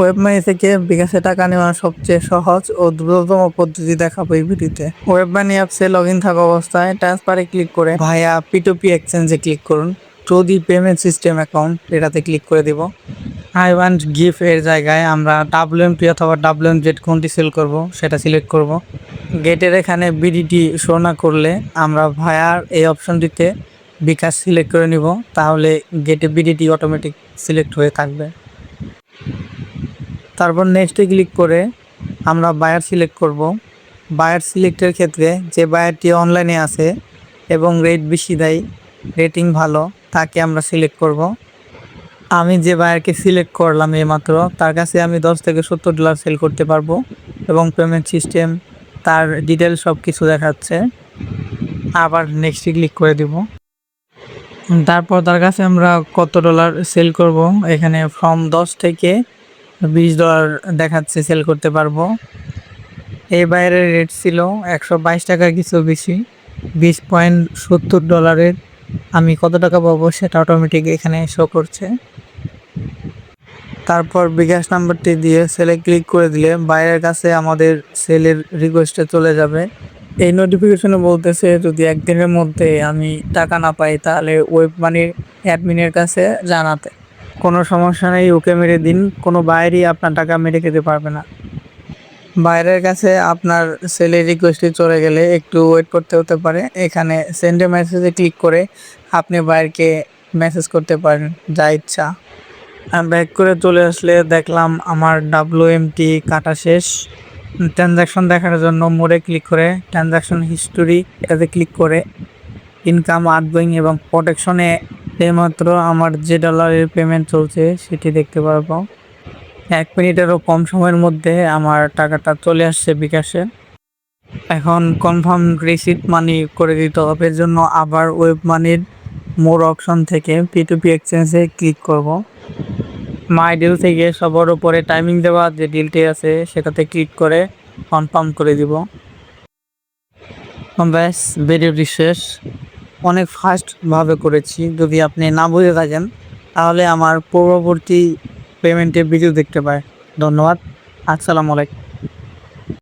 Web money থেকে বিকাশে টাকা নেওয়ার সবচেয়ে সহজ ও দ্রুততম পদ্ধতি দেখাবো এই ভিডিওতে। ওয়েব মানি অ্যাপসে লগ ইন থাকা অবস্থায় ট্রান্সফারে ক্লিক করে ভাইয়া পিটুপি এক্সচেঞ্জে ক্লিক করুন। যদি পেমেন্ট সিস্টেম অ্যাকাউন্ট এটাতে ক্লিক করে দিব। আই ওয়ান্ট গিফট এর জায়গায় আমরা ডাব্লিউ এম পি অথবা ডাব্লিউ এম জেড কোনটি সিলেক্ট করব সেটা সিলেক্ট করব। গেটের এখানে বিডিটি শো না করলে আমরা ভায়ার এই অপশনটিতে বিকাশ সিলেক্ট করে নিব। তাহলে গেটে বিডিটি অটোমেটিক সিলেক্ট হয়ে থাকবে। তারপর নেক্সটে ক্লিক করে আমরা বায়ার সিলেক্ট করব। বায়ার সিলেক্টের ক্ষেত্রে যে বায়ারটি অনলাইনে আছে এবং রেট বেশি দেয় রেটিং ভালো, তাকে আমরা সিলেক্ট করব। আমি যে বায়ারকে সিলেক্ট করলাম এইমাত্র, তার কাছে আমি দশ থেকে সত্তর ডলার সেল করতে পারব এবং পেমেন্ট সিস্টেম তার ডিটেল সব কিছু দেখাচ্ছে। আবার নেক্সটে ক্লিক করে দিব। তারপর তার কাছে আমরা কত ডলার সেল করব, এখানে ফ্রম দশ থেকে বিশ ডলার দেখাচ্ছে সেল করতে পারব। এই বাইরের রেট ছিল একশো বাইশ টাকা কিছু বেশি। বিশ পয়েন্ট সত্তর ডলারের আমি কত টাকা পাবো সেটা অটোমেটিক এখানে শো করছে। তারপর বিকাশ নাম্বারটি দিয়ে সেলে ক্লিক করে দিলে বাইরের কাছে আমাদের সেলের রিকোয়েস্টে চলে যাবে। এই নোটিফিকেশনে বলতেছে, যদি একদিনের মধ্যে আমি টাকা না পাই, তাহলে ওয়েব মানির অ্যাডমিনের কাছে জানাতে। কোনো সমস্যা নেই, ওকে মেরে দিন। কোনো বাইরেই আপনার টাকা মেরে খেতে পারবে না। বাইরের কাছে আপনার সেলের রিকোয়েস্টে চলে গেলে একটু ওয়েট করতে হতে পারে। এখানে সেন্ডে মেসেজে ক্লিক করে আপনি বাইরকে মেসেজ করতে পারেন, যা ইচ্ছা। ব্যাক করে চলে আসলে দেখলাম আমার ডাব্লু এমটি কাটা শেষ। ট্রানজ্যাকশন দেখার জন্য মোড়ে ক্লিক করে ট্রানজ্যাকশন হিস্টোরি এটাতে ক্লিক করে। ইনকাম আর্টগোয়িং এবং প্রোটেকশনে এইমাত্র আমার যে ডলারের পেমেন্ট চলছে, সেটি দেখতে পারব। এক মিনিটেরও কম সময়ের মধ্যে আমার টাকাটা চলে আসছে বিকাশে। এখন কনফার্ম রিসিপ্ট মানি করে দিতে হবে জন্য আবার ওয়েব মানির মোর অপশন থেকে পি টু পি এক্সচেঞ্জে ক্লিক করব। মাই ডিল থেকে সবার উপরে টাইমিং দেওয়া যে ডিলটি আছে, সেটাতে ক্লিক করে কনফার্ম করে দিব। ব্যাস ভিডিওটি শেষ। অনেক ফাস্টভাবে করেছি। যদি আপনি না বুঝে থাকেন, তাহলে আমার পূর্ববর্তী পেমেন্টের ভিডিও দেখতে পায় ধন্যবাদ। আসসালামু আলাইকুম।